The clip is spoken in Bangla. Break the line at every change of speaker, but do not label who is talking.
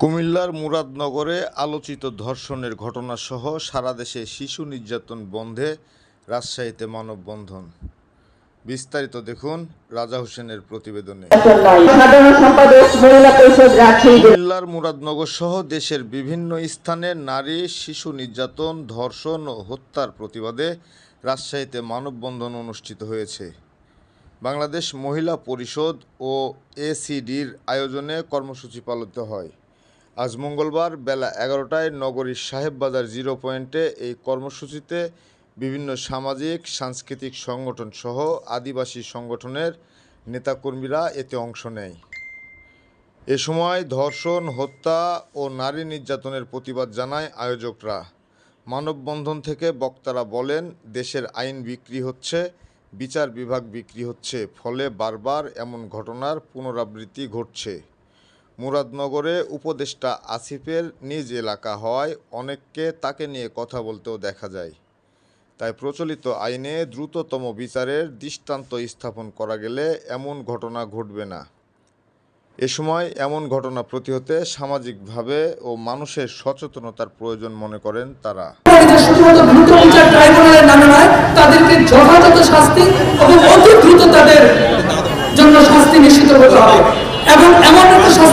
কুমিল্লার মুরাদনগরে আলোচিত ধর্ষণের ঘটনাসহ সারা দেশে শিশু নির্যাতন বন্ধে রাজশাহীতে মানববন্ধন। বিস্তারিত দেখুন রাজা হোসেনের প্রতিবেদনে। কুমিল্লার মুরাদনগর সহ দেশের বিভিন্ন স্থানে নারী শিশু নির্যাতন ধর্ষণ ও হত্যার প্রতিবাদে রাজশাহীতে মানববন্ধন অনুষ্ঠিত হয়েছে। বাংলাদেশ মহিলা পরিষদ ও এসিডির আয়োজনে কর্মসূচি পালিত হয়। আজ মঙ্গলবার বেলা এগারোটায় নগরীর সাহেববাজার জিরো পয়েন্টে এই কর্মসূচিতে বিভিন্ন সামাজিক, সাংস্কৃতিক সংগঠন সহ আদিবাসী সংগঠনের নেতাকর্মীরা এতে অংশ নেয়। এ সময় ধর্ষণ, হত্যা ও নারী নির্যাতনের প্রতিবাদ জানায় আয়োজকরা। মানববন্ধন থেকে বক্তারা বলেন, দেশের আইন বিক্রি হচ্ছে, বিচার বিভাগ বিক্রি হচ্ছে, ফলে বারবার এমন ঘটনার পুনরাবৃত্তি ঘটছে। মুরাদনগরে উপদেষ্টা আসিফের নিজ এলাকা হওয়ায় অনেককে তাকে নিয়ে কথা বলতেও দেখা যায়। তাই প্রচলিত আইনে দ্রুততম বিচারের দৃষ্টান্ত স্থাপন করা গেলে এমন ঘটনা ঘটবে না। এ সময় এমন ঘটনা প্রতিহতে সামাজিকভাবে ও মানুষের সচেতনতার প্রয়োজন মনে করেন তারা।
এবং এমন একটা